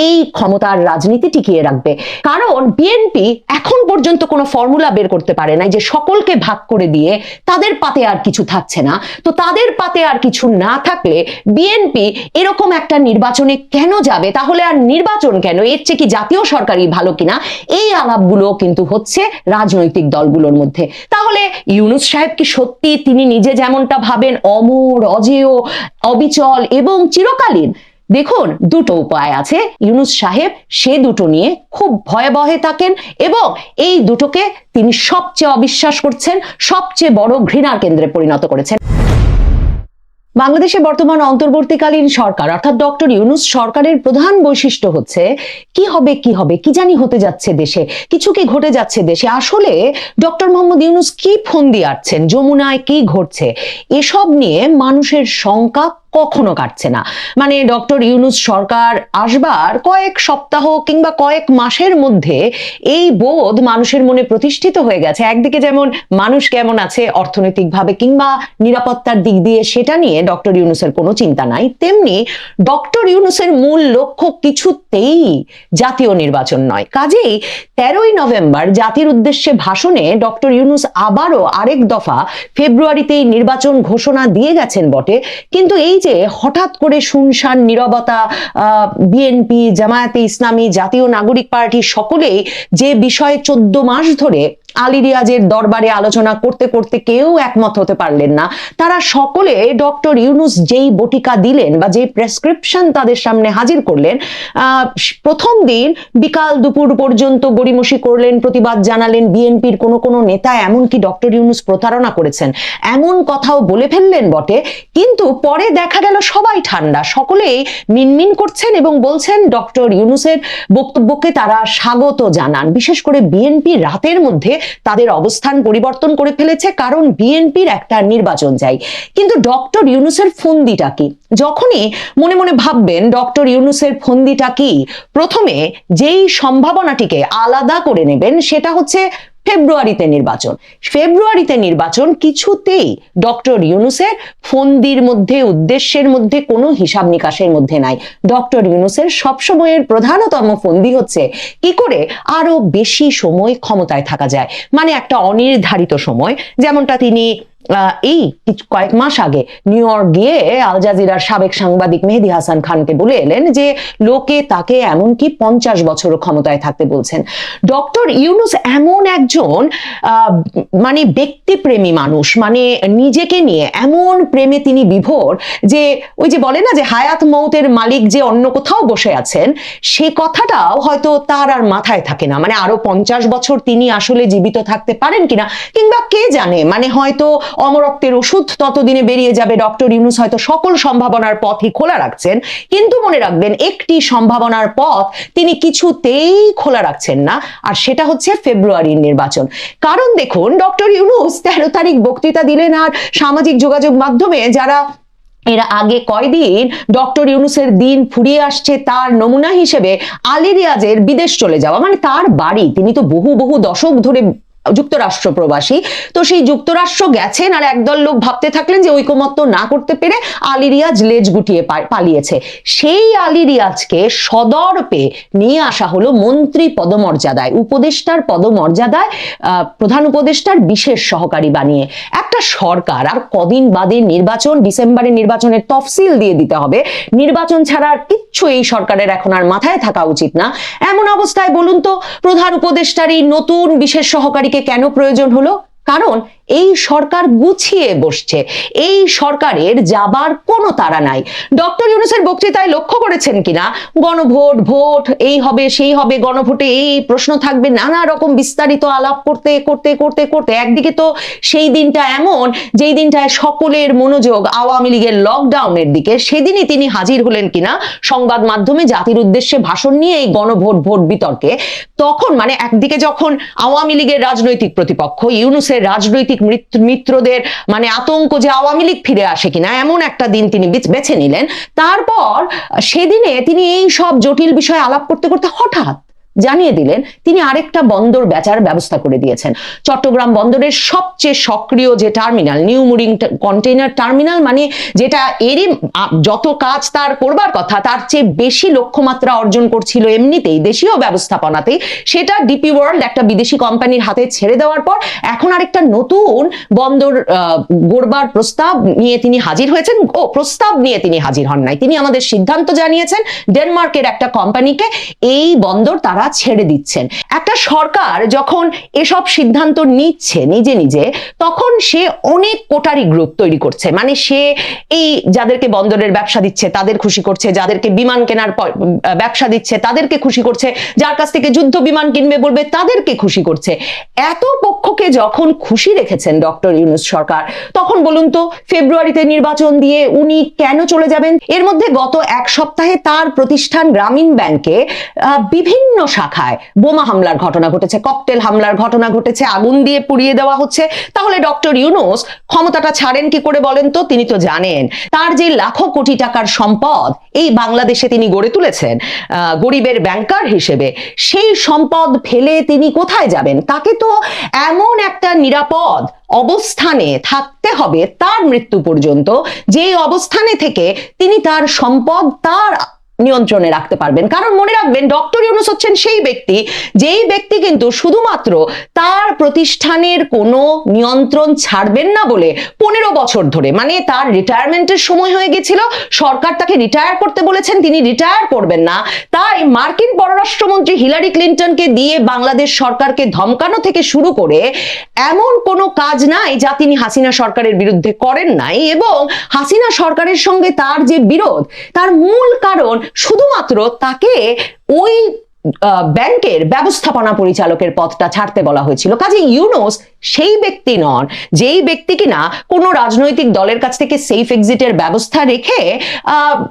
এই ক্ষমতার রাজনীতি টিকিয়ে রাখবে। কারণ বিএনপি এখন পর্যন্ত কোনো ফর্মুলা বের করতে পারে নাই যে সকলকে ভাগ করে দিয়ে তাদের পাতে আর কিছু থাকছে না। তো তাদের পাতে আর কিছু না থাকলে বিএনপি এরকম একটা নির্বাচনে কেন যাবে? তাহলে আর নির্বাচন কেন? এর চেয়ে কি জাতীয় সরকারই ভালো কিনা? এই আলাপগুলো কিন্তু হচ্ছে রাজনৈতিক দলগুলোর মধ্যে। তাহলে ইউনুস সাহেব কি সত্যি তিনি নিজে যেমনটা ভাবেন, অমর, অজেয়, অবিচল এবং চিরকালীন দেখুন, দুটো উপায় আছে। ইউনুস সাহেব সে দুটো নিয়ে খুব ভয়ে ভয়ে থাকেন এবং এই দুটোকে তিনি সবচেয়ে অবিশ্বাস করছেন, সবচেয়ে বড় ঘৃণার কেন্দ্রে পরিণত করেছেন। বাংলাদেশে বর্তমান অন্তর্বর্তীকালীন সরকার, অর্থাৎ ডক্টর ইউনুস সরকারের প্রধান বৈশিষ্ট্য হচ্ছে, কি হবে কি হবে, কি জানি হতে যাচ্ছে দেশে, কিছু কি ঘটে যাচ্ছে দেশে। আসলে ডক্টর মোহাম্মদ ইউনুস কি ফোন দিয়ে আসছেন যমুনায় কি ঘটছে, এসব নিয়ে মানুষের শঙ্কা কখনো কাটছে না। মানে ডক্টর ইউনুস সরকার আসবার কয়েক সপ্তাহ কিংবা কয়েক মাসের মধ্যে এই বোধ মানুষের মনে প্রতিষ্ঠিত হয়ে গেছে। একদিকে যেমন মানুষ কেমন আছে অর্থনৈতিকভাবে কিংবা নিরাপত্তার দিক দিয়ে সেটা নিয়ে ডক্টর ইউনুসের কোনো চিন্তা নাই। তেমনি ডক্টর ইউনুসের মূল লক্ষ্য কিছুতেই জাতীয় নির্বাচন নয়। কাজেই তেরোই নভেম্বর জাতির উদ্দেশ্যে ভাষণে ডক্টর ইউনুস আবারও আরেক দফা ফেব্রুয়ারিতেই নির্বাচন ঘোষণা দিয়ে গেছেন বটে। কিন্তু এই যে হঠাৎ করে শুনশান, নিরবতা বিএনপি জামায়াতে ইসলামী, জাতীয় নাগরিক পার্টি সকলেই যে বিষয়ে চোদ্দ মাস ধরে আলী রিয়াজের দরবারে আলোচনা করতে করতে কেউ একমত হতে পারলেন না। তারা সকলে ডক্টর ইউনুস যেই বটিকা দিলেন বা যেই প্রেসক্রিপশন তাদের সামনে হাজির করলেন প্রথম দিন বিকাল দুপুর পর্যন্ত গড়িমসি করলেন, প্রতিবাদ জানালেন, বিএনপির কোনো কোনো নেতা এমনকি ডক্টর ইউনুস প্রতারণা করেছেন। এমন কথাও বলে ফেললেন বটে, কিন্তু পরে দেখা গেল সবাই ঠান্ডা। সকলেই মিনমিন করছেন এবং বলছেন, ডক্টর ইউনুসের বক্তব্যকে তারা স্বাগত জানান। বিশেষ করে বিএনপি রাতের মধ্যে তাদের অবস্থান পরিবর্তন করে ফেলেছে, কারণ বিএনপির একটা নির্বাচন চাই। কিন্তু ডক্টর ইউনুসের ফন্দিটা কি? যখনই মনে মনে ভাববেন ডক্টর ইউনুসের ফন্দিটা কি, প্রথমে যেই সম্ভাবনাটিকে আলাদা করে নেবেন সেটা হচ্ছে ফেব্রুয়ারিতে নির্বাচন। ফেব্রুয়ারিতে নির্বাচন কিছুতেই ডক্টর ইউনুসের ফন্দির মধ্যে, উদ্দেশ্যের মধ্যে কোনো হিসাব নিকাশের মধ্যে নাই। ডক্টর ইউনুসের সবসময়ের প্রধানতম ফন্দি হচ্ছে কি করে আরও বেশি সময় ক্ষমতায় থাকা যায়। মানে একটা অনির্ধারিত সময়, যেমনটা তিনি এই কয়েক মাস আগে নিউ ইয়র্ক গিয়ে আল জাজিরার সাবেক সাংবাদিক মেহেদি হাসান খানকে বলে এলেন যে লোকে তাকে এমনকি পঞ্চাশ বছরও ক্ষমতায় থাকতে বলছেন। ডক্টর ইউনুস এমন একজন মানে ব্যক্তিপ্রেমী মানুষ মানে নিজেকে নিয়ে এমন প্রেমে তিনি বিভোর যে ওই যে বলে না যে হায়াত মৌতের মালিক যে অন্য কোথাও বসে আছেন, সে কথাটাও হয়তো তার আর মাথায় থাকে না। মানে আরও পঞ্চাশ বছর তিনি আসলে জীবিত থাকতে পারেন কিনা, কিংবা কে জানে? মানে হয়তো অমরত্বের ওষুধ ততদিনে বেরিয়ে যাবে। ডক্টর ইউনুস হয়তো সকল সম্ভাবনার পথই খোলা রাখছেন। কিন্তু মনে রাখবেন, একটি সম্ভাবনার পথ তিনি কিছুতেই খোলা রাখছেন না, আর সেটা হচ্ছে ফেব্রুয়ারির নির্বাচন। কারণ দেখুন, ডক্টর ইউনুস তেরো তারিখ বক্তৃতা দিলেন আর সামাজিক যোগাযোগ মাধ্যমে যারা এর আগে কয়দিন ডক্টর ইউনুসের দিন ফুরিয়ে আসছে, তার নমুনা হিসেবে আলী রিয়াজের বিদেশ চলে যাওয়া মানে তার বাড়ি, তিনি তো বহু বহু দশক ধরে যুক্তরাষ্ট্র প্রবাসী। তো সেই যুক্তরাষ্ট্র গেছেন আর একদল লোক ভাবতে থাকলেন যে ঐকমত্য না করতে পেরে আলী রিয়াজ লেজ গুটিয়ে পালিয়েছে। সেই আলী রিয়াজকে সদর্পে নিয়ে আসা হলো মন্ত্রী পদমর্যাদায়, উপদেষ্টার পদমর্যাদায় প্রধান উপদেষ্টার বিশেষ সহকারী বানিয়ে। একটা সরকার আর কদিন বাদে নির্বাচন ডিসেম্বরে নির্বাচনের তফসিল দিয়ে দিতে হবে। নির্বাচন ছাড়া আর কিচ্ছু এই সরকারের এখন আর মাথায় থাকা উচিত না। এমন অবস্থায় বলুন তো, প্রধান উপদেষ্টার এই নতুন বিশেষ সহকারীকে কেন প্রয়োজন হলো? কারণ এই সরকার গুছিয়ে বসছে। এই সরকারের যাবার কোনো তারা নাই। ডক্টর ইউনুসের বক্তৃতায় লক্ষ্য করেছেন কিনা? গণভোট, ভোট, এই হবে, সেই হবে, গণভোটে এই প্রশ্ন থাকবে, নানা রকম বিস্তারিত আলাপ করতে করতে করতে করতে। একদিকে তো সেই দিনটা এমন, যেই দিনটায় সকলের মনোযোগ আওয়ামী লীগের লকডাউনের দিকে, সেদিনই তিনি হাজির হলেন কিনা? সংবাদ মাধ্যমে জাতির উদ্দেশ্যে ভাষণ নিয়ে এই গণভোট, ভোট বিতর্কে। তখন মানে একদিকে যখন আওয়ামী লীগের রাজনৈতিক প্রতিপক্ষ, ইউনুসের রাজনৈতিক মিত্রদের মানে আতঙ্ক যে আওয়ামী লীগ ফিরে আসে কিনা, এমন একটা দিন তিনি বেছে নিলেন। তারপর, সেদিনে তিনি এই সব জটিল বিষয়ে আলাপ করতে করতে হঠাৎ জানিয়ে দিলেন, তিনি আরেকটা বন্দর বেচার ব্যবস্থা করে দিয়েছেন। চট্টগ্রাম বন্দরের সবচেয়ে সক্রিয় যে terminal new mooring container terminal মানে যেটা এরই যত কাজ তার করবার কথা, তার চেয়ে বেশি লক্ষ্যমাত্রা অর্জন করছিল এমনিতেই দেশীয় ব্যবস্থাপনাতেই। সেটা ডিপি ওয়ার্ল্ড একটা বিদেশি কোম্পানির হাতে ছেড়ে দেওয়ার পর এখন আরেকটা নতুন বন্দর গড়বার প্রস্তাব নিয়ে তিনি হাজির হয়েছেন। ও, প্রস্তাব নিয়ে তিনি হাজির হন নাই। তিনি আমাদের সিদ্ধান্ত জানিয়েছেন ডেনমার্কের একটা কোম্পানিকে এই বন্দর তারা ছেড়ে দিচ্ছেন। একটা সরকার যখন এসব সিদ্ধান্ত নিচ্ছে নিজে নিজে, তখন সে অনেক কোটারি গ্রুপ তৈরি করছে। মানে সে এই যাদেরকে বন্দরের ব্যবসা দিচ্ছে, তাদের খুশি করছে, যাদেরকে বিমান কেনার ব্যবসা দিচ্ছে, তাদেরকে খুশি করছে, যার কাছ থেকে যুদ্ধ বিমান কিনবে বলবে, তাদেরকে খুশি করছে। এত পক্ষকে যখন খুশি রেখেছেন ডক্টর ইউনুস সরকার, তখন বলুন তো, ফেব্রুয়ারিতে নির্বাচন দিয়ে উনি কেন চলে যাবেন? এর মধ্যে গত এক সপ্তাহে তার প্রতিষ্ঠান গ্রামীণ ব্যাংকে বিভিন্ন শাখায় বোমা হামলার ঘটনা ঘটেছে ককটেল হামলার ঘটনা ঘটেছে, আগুন দিয়ে পুড়িয়ে দেওয়া হচ্ছে। তাহলে ডক্টর ইউনুস ক্ষমতাটা ছাড়েন কি করে বলেন তো? তিনি তো জানেন। তার যে লাখো কোটি টাকার সম্পদ এই বাংলাদেশে তিনি গড়ে তুলেছেন গরিবের ব্যাংকার হিসেবে। সেই সম্পদ ফেলে তিনি কোথায় যাবেন? তাকে তো এমন একটা নিরাপদ অবস্থানে থাকতে হবে তার মৃত্যু পর্যন্ত। যেই অবস্থানে থেকে তিনি তার সম্পদ, তার নিয়ন্ত্রণে রাখতে পারবেন। কারণ মনে রাখবেন, ডক্টর ইউনুস হচ্ছেন সেই ব্যক্তি, যেই ব্যক্তি কিন্তু শুধুমাত্র তার প্রতিষ্ঠানের কোনো নিয়ন্ত্রণ ছাড়বেন না বলে পনেরো বছর ধরে মানে তার রিটায়ারমেন্টের সময় হয়ে গেছিল, সরকার তাকে রিটায়ার করতে বলেছেন, তিনি রিটায়ার করবেন না। তাই মার্কিন পররাষ্ট্রমন্ত্রী হিলারি ক্লিন্টনকে দিয়ে বাংলাদেশ সরকারকে ধমকানো থেকে শুরু করে এমন কোনো কাজ নাই যা তিনি হাসিনা সরকারের বিরুদ্ধে করেন নাই এবং হাসিনা সরকারের সঙ্গে তার যে বিরোধ, তার মূল কারণ শুধুমাত্র তাকে ওই ব্যাংকের ব্যবস্থাপনা পরিচালকের পথটা ছাড়তে বলা হয়েছিল। কাজে ইউনোস সেই ব্যক্তি নন, যেই ব্যক্তি কিনা কোনো রাজনৈতিক দলের কাছ থেকে সেফ এক্সিটের ব্যবস্থা রেখে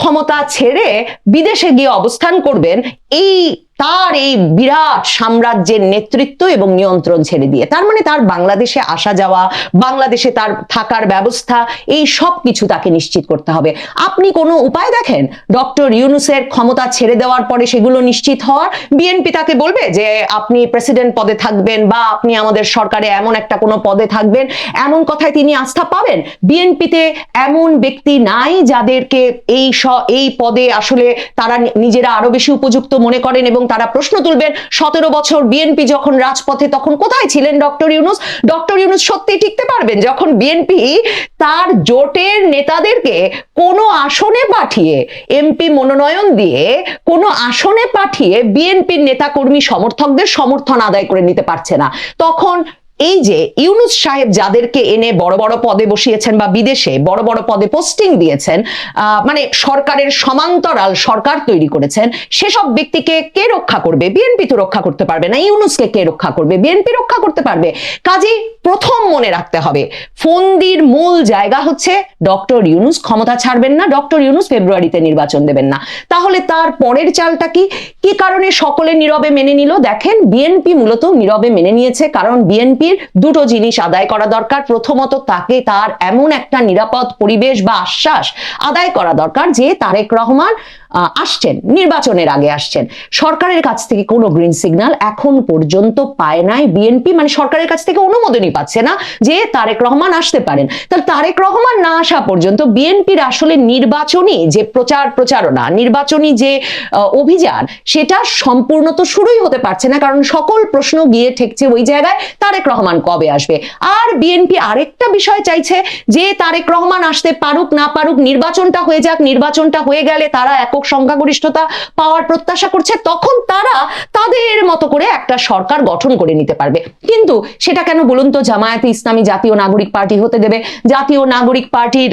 ক্ষমতা ছেড়ে বিদেশে গিয়ে অবস্থান করবেন, এই তার এই বিরাট সাম্রাজ্যের নেতৃত্ব এবং নিয়ন্ত্রণ ছেড়ে দিয়ে, তার মানে তার বাংলাদেশে আসা যাওয়া, বাংলাদেশে তার থাকার ব্যবস্থা, এই সব কিছু তাকে নিশ্চিত করতে হবে। আপনি কোনো উপায় দেখেন? ডক্টর ইউনুসের ক্ষমতা ছেড়ে দেওয়ার পরে সেগুলো নিশ্চিত হওয়ার? বিএনপি তাকে বলবে যে, আপনি প্রেসিডেন্ট পদে থাকবেন বা আপনি আমাদের সরকারে এমন একটা কোনো পদে থাকবেন, এমন কথায় তিনি আস্থা পাবেন? বিএনপিতে এমন ব্যক্তি নাই যাদেরকে এই স- এই পদে আসলে তারা নিজেরা আরও বেশি উপযুক্ত মনে করেন এবং তারা প্রশ্ন তুলবেন, সতেরো বছর বিএনপি যখন রাজপথে তখন কোথায় ছিলেন ডক্টর ইউনুস? ডক্টর ইউনুস সত্যি টিকতে পারবেন যখন বিএনপি তার জোটের নেতাদেরকে কোনো আসনে পাঠিয়ে এমপি মনোনয়ন দিয়ে কোনো আসনে পাঠিয়ে বিএনপির নেতাকর্মী সমর্থকদের সমর্থন আদায় করে নিতে পারছে না। তখন এই যে ইউনুস সাহেব যাদেরকে এনে বড় বড় পদে বসিয়েছেন বা বিদেশে বড় বড় পদে পোস্টিং দিয়েছেন মানে সরকারের সমান্তরাল সরকার তৈরি করেছেন, সেসব ব্যক্তিকে কে রক্ষা করবে? বিএনপি তো রক্ষা করতে পারবে না, ইউনুসকে কে রক্ষা করবে? বিএনপি রক্ষা করতে পারবে। কাজে প্রথম মনে রাখতে হবে, ফন্দির মূল জায়গা হচ্ছে ডক্টর ইউনুস, ক্ষমতা ছাড়বেন না, ডক্টর ইউনুস ফেব্রুয়ারিতে নির্বাচন দেবেন না। তাহলে তার পরের চালটা কি? কি কারণে সকলে নীরবে মেনে নিল? দেখেন বিএনপি মূলত নীরবে মেনে নিয়েছে, কারণ বিএনপির দুটো জিনিস আদায় করা দরকার। প্রথমত তাকে তার এমন একটা নিরাপদ পরিবেশ বা আশ্বাস আদায় করা দরকার যে তারেক রহমান আসছেন, নির্বাচনের আগে আসছেন। সরকারের কাছ থেকে কোনো গ্রিন সিগন্যাল এখন পর্যন্ত পায় নাই বিএনপি মানে সরকারের কাছ থেকে অনুমোদনই পাচ্ছে না যে তারেক রহমান আসতে পারেন। তাহলে তারেক রহমান না আসা পর্যন্ত বিএনপির আসলে নির্বাচনী যে প্রচার প্রচারণা, নির্বাচনী যে অভিযান, সেটা সম্পূর্ণ তো শুরুই হতে পারছে না। কারণ সকল প্রশ্ন গিয়ে ঠেকছে ওই জায়গায় তারেক রহমান কবে আসবে? আর বিএনপি আরেকটা বিষয় চাইছে যে তারেক রহমান আসতে পারুক না পারুক, নির্বাচনটা হয়ে যাক, নির্বাচনটা হয়ে গেলে তারা একক সংখ্যাগরিষ্ঠতা পাওয়ার প্রত্যাশা করছে, তখন তারা তাদের মতো করে একটা সরকার গঠন করে নিতে পারবে। কিন্তু সেটা কেন বলুন তো? জামায়াতে ইসলামী জাতীয় নাগরিক পার্টি হতে দেবে। জাতীয় নাগরিক পার্টির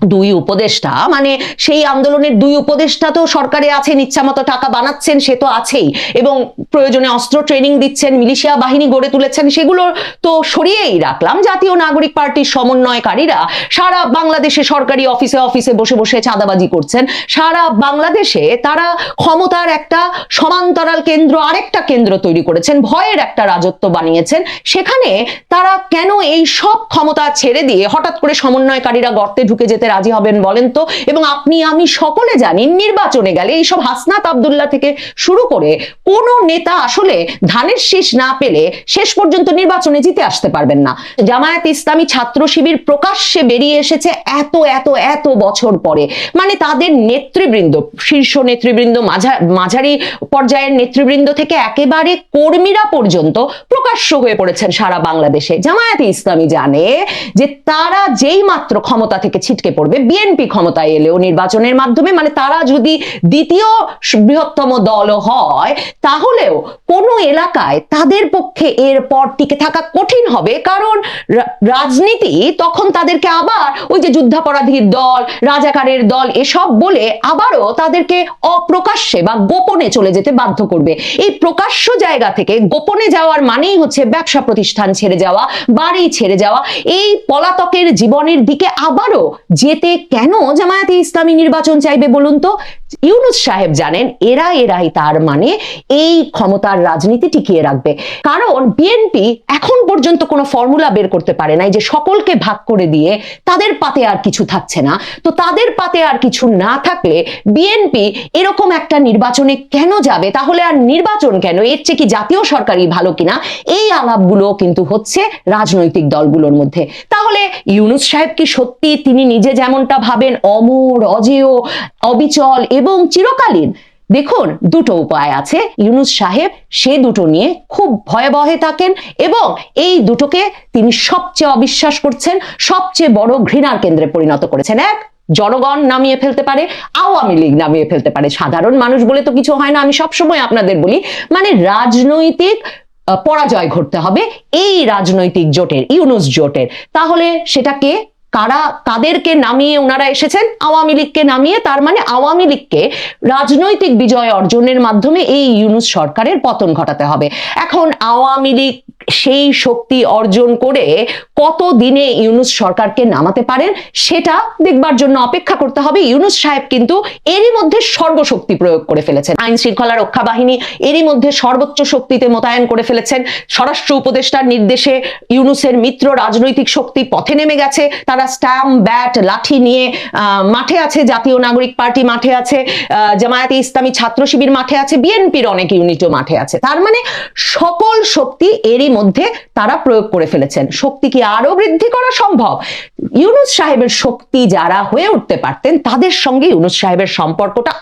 দুই উপদেষ্টা মানে সেই আন্দোলনের দুই উপদেষ্টা তো সরকারে আছেন, ইচ্ছামতো টাকা বানাচ্ছেন, সে তো আছেই। এবং প্রয়োজনে অস্ত্র ট্রেনিং দিচ্ছেন, মিলিশিয়া বাহিনী গড়ে তুলেছেন, সেগুলো তো সরিয়েই রাখলাম। জাতীয় নাগরিক পার্টির সমন্বয়কারীরা সারা বাংলাদেশে সরকারি অফিসে অফিসে বসে বসে চাঁদাবাজি করছেন। সারা বাংলাদেশে তারা ক্ষমতার একটা সমান্তরাল কেন্দ্র, আরেকটা কেন্দ্র তৈরি করেছেন, ভয়ের একটা রাজত্ব বানিয়েছেন। সেখানে তারা কেন এই সব ক্ষমতা ছেড়ে দিয়ে হঠাৎ করে সমন্বয়কারীরা গর্তে ঢুকে যেতে যেতে রাজি হবেন বলেন তো? এবং আপনি, আমি সকলে জানি নির্বাচনে গেলে এইসব হাসনাত আবদুল্লাহ থেকে শুরু করে কোন নেতা আসলে ধানের শীষ না পেলে শেষ পর্যন্ত নির্বাচনে জিতে আসতে পারবেন না। জামায়াত ইসলামী ছাত্র শিবির প্রকাশ্যে বেরিয়ে এসেছে এত এত এত বছর পরে। মানে তাদের নেতৃবৃন্দ, শীর্ষ নেতৃবৃন্দ, মাঝা- মাঝারি পর্যায়ের নেতৃবৃন্দ থেকে একেবারে কর্মীরা পর্যন্ত প্রকাশ্য হয়ে পড়েছেন সারা বাংলাদেশে। জামায়াতে ইসলামী জানে যে তারা যেই মাত্র ক্ষমতা থেকে ছিটকে পড়বে। বিএনপি ক্ষমতায় এলেও নির্বাচনের মাধ্যমে মানে তারা যদি দ্বিতীয় বৃহত্তম দল হয়, তাহলেও কোনো এলাকায় তাদের পক্ষে এরপর টিকে থাকা কঠিন হবে। কারণ রাজনীতি তখন তাদেরকে আবার ওই যে যুদ্ধাপরাধীর দল, রাজাকারের দল, এসব বলে আবারও তাদেরকে অপ্রকাশ্যে বা গোপনে চলে যেতে বাধ্য করবে। এই প্রকাশ্য জায়গা থেকে গোপনে যাওয়ার মানেই হচ্ছে ব্যবসা প্রতিষ্ঠান ছেড়ে যাওয়া, বাড়ি ছেড়ে যাওয়া। এই পলাতকের জীবনের দিকে আবারও যেতে কেন জামায়াতে ইসলামী নির্বাচন চাইবে বলুন তো? ইউনুস সাহেব জানেন এরা এরাই তার মানে এই ক্ষমতার রাজনীতি টিকিয়ে রাখবে। কারণ বিএনপি এখন পর্যন্ত কোনো ফর্মুলা বের করতে পারে নাই যে সকলকে ভাগ করে দিয়ে তাদের পাতে আর কিছু থাকছে না। তো তাদের পাতে আর কিছু না থাকলে বিএনপি এরকম একটা নির্বাচনে কেন যাবে? তাহলে আর নির্বাচন কেন? এর চেয়ে কি জাতীয় সরকারই ভালো কিনা? এই আলাপগুলো কিন্তু হচ্ছে রাজনৈতিক দলগুলোর মধ্যে। তাহলে ইউনুস সাহেব কি সত্যি তিনি নিজে যেমনটা ভাবেন, অমর, অজেয়, অবিচল এবং চিরকালীন। দেখুন, দুটো উপায় আছে। ইউনুস সাহেব সে দুটো নিয়ে খুব ভয়াবহে থাকেন এবং এই দুটোকে তিনি সবচেয়ে অবিশ্বাস করছেন, সবচেয়ে বড় ঘৃণার কেন্দ্রে পরিণত করেছেন। এক, জনগণ নামিয়ে ফেলতে পারে, আওয়ামী লীগ নামিয়ে ফেলতে পারে। সাধারণ মানুষ বলে তো কিছু হয় না, আমি সবসময় আপনাদের বলি মানে রাজনৈতিক পরাজয় ঘটতে হবে। এই রাজনৈতিক জোটের, ইউনুস জোটের। তাহলে সেটাকে কারা তাদেরকে নামিয়ে ওনারা এসেছেন আওয়ামী লীগকে নামিয়ে, তার মানে আওয়ামী লীগকে রাজনৈতিক বিজয় অর্জনের মাধ্যমে এই ইউনুস সরকারের পতন ঘটাতে হবে। এখন আওয়ামী লীগ সেই শক্তি অর্জন করে কত দিনে ইউনুস সরকারকে নামাতে পারেন সেটা দেখবার জন্য অপেক্ষা করতে হবে। ইউনুস সাহেব কিন্তু এরই মধ্যে সর্বশক্তি প্রয়োগ করে ফেলেছেন। আইন শৃঙ্খলা রক্ষা বাহিনী এরই মধ্যে সর্বোচ্চ শক্তিতে মোতায়েন করে ফেলেছেন। স্বরাষ্ট্র উপদেষ্টার নির্দেশে ইউনুসের মিত্র রাজনৈতিক শক্তি পথে নেমে গেছে। তারা স্ট্যাম্প, ব্যাট, লাঠি নিয়ে মাঠে আছে। জাতীয় নাগরিক পার্টি মাঠে আছে। জামায়াতে ইসলামী ছাত্র শিবির মাঠে আছে। বিএনপির অনেক ইউনিটও মাঠে আছে। তার মানে সকল শক্তি এরই মধ্যে তারা প্রয়োগ করে ফেলেছেন। শক্তি কি আরও বৃদ্ধি করা সম্ভব? ইউনুস সাহেবের শক্তি যারা হয়ে উঠতে পারতেন, তাদের সঙ্গে ইউনুস সাহেবের সম্পর্কটা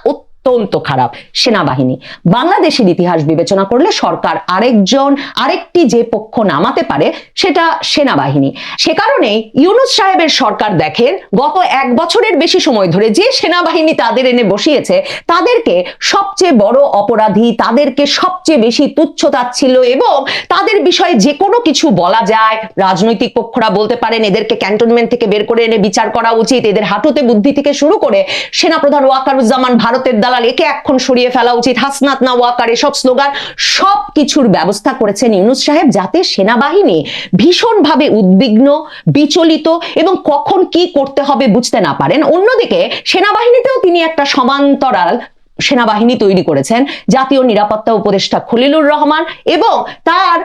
অত্যন্ত খারাপ সেনাবাহিনী। বাংলাদেশের ইতিহাস বিবেচনা করলে সরকার আরেকজন, আরেকটি যে পক্ষ নামাতে পারে সেটা সেনাবাহিনী। সে কারণে ইউনুস সাহেবের সরকার দেখেন, গত এক বছরের বেশি সময় ধরে যে সেনাবাহিনী তাদের এনে বসিয়েছে, তাদেরকে সবচেয়ে বড় অপরাধী, তাদেরকে সবচেয়ে বেশি তুচ্ছ তাচ্ছিল্য এবং তাদের বিষয়ে যে কোনো কিছু বলা যায়। রাজনৈতিক পক্ষরা বলতে পারেন, এদেরকে ক্যান্টনমেন্ট থেকে বের করে এনে বিচার করা উচিত, এদের হাঁটুতে বুদ্ধি থেকে শুরু করে সেনাপ্রধান ওয়াকারুজ্জামান ভারতের দালাল একে এখন সরিয়ে ফেলা উচিত। হাসনাত না ওয়াকার এসব স্লোগান সব কিছুর ব্যবস্থা করেছেন ইউনুস সাহেব, যাতে সেনাবাহিনী ভীষণভাবে উদ্বিগ্ন, বিচলিত এবং কখন কি করতে হবে বুঝতে না পারেন। অন্যদিকে, সেনাবাহিনীতেও তিনি একটা সমান্তরাল সেনাবাহিনী তৈরি করেছেন। জাতীয় নিরাপত্তা উপদেষ্টা খলিলুর রহমান এবং তার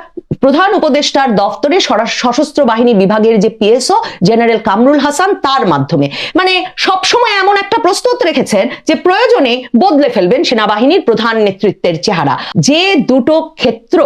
প্রধান উপদেষ্টার দফতরে সশস্ত্র বাহিনী বিভাগের যে পিএসও জেনারেল কামরুল হাসান, তার মাধ্যমে। মানে সবসময় এমন একটা প্রস্তুত রেখেছেন যে প্রয়োজনে বদলে ফেলবেন সেনাবাহিনীর প্রধান নেতৃত্বের চেহারা। যে দুটো ক্ষেত্র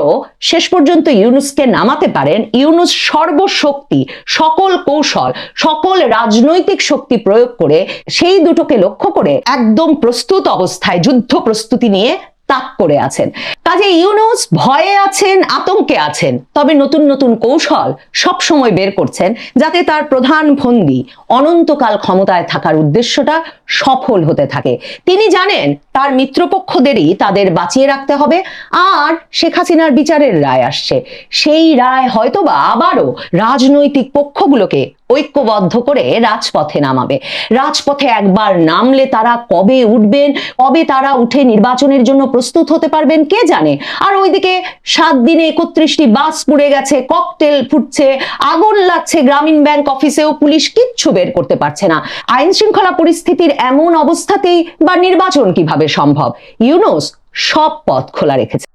শেষ পর্যন্ত ইউনুসকে নামাতে পারেন, ইউনুস সর্বশক্তি, সকল কৌশল, সকল রাজনৈতিক শক্তি প্রয়োগ করে সেই দুটোকে লক্ষ্য করে একদম প্রস্তুত অবস্থায়, যুদ্ধ প্রস্তুতি নিয়ে তাক করে আছেন। কাজে ইউনুস ভয়ে আছেন, আতঙ্কে আছেন। তবে নতুন নতুন কৌশল সব সময় বের করছেন যাতে তার প্রধান ফন্দি অনন্তকাল ক্ষমতায় থাকার উদ্দেশ্যটা সফল হতে থাকে। তিনি জানেন তার মিত্রপক্ষদেরই তাদের বাঁচিয়ে রাখতে হবে আর শেখ হাসিনার বিচারের রায় আসছে। সেই রায় হয়তোবা আবারও রাজনৈতিক পক্ষগুলোকে ঐক্যবদ্ধ করে রাজপথে নামাবে। রাজপথে একবার নামলে তারা কবে উঠবেন, কবে তারা উঠে নির্বাচনের জন্য প্রস্তুত হতে পারবেন কে জানে? আর ওইদিকে সাত দিনে একত্রিশটি বাস পুড়ে গেছে, ককটেল ফুটছে, আগুন লাগছে, গ্রামীণ ব্যাংক অফিসেও পুলিশ কিচ্ছু বের করতে পারছে না। আইন শৃঙ্খলা পরিস্থিতির এমন অবস্থাতেই বা নির্বাচন কীভাবে সম্ভব? ইউনুস সব পথ খোলা রেখেছে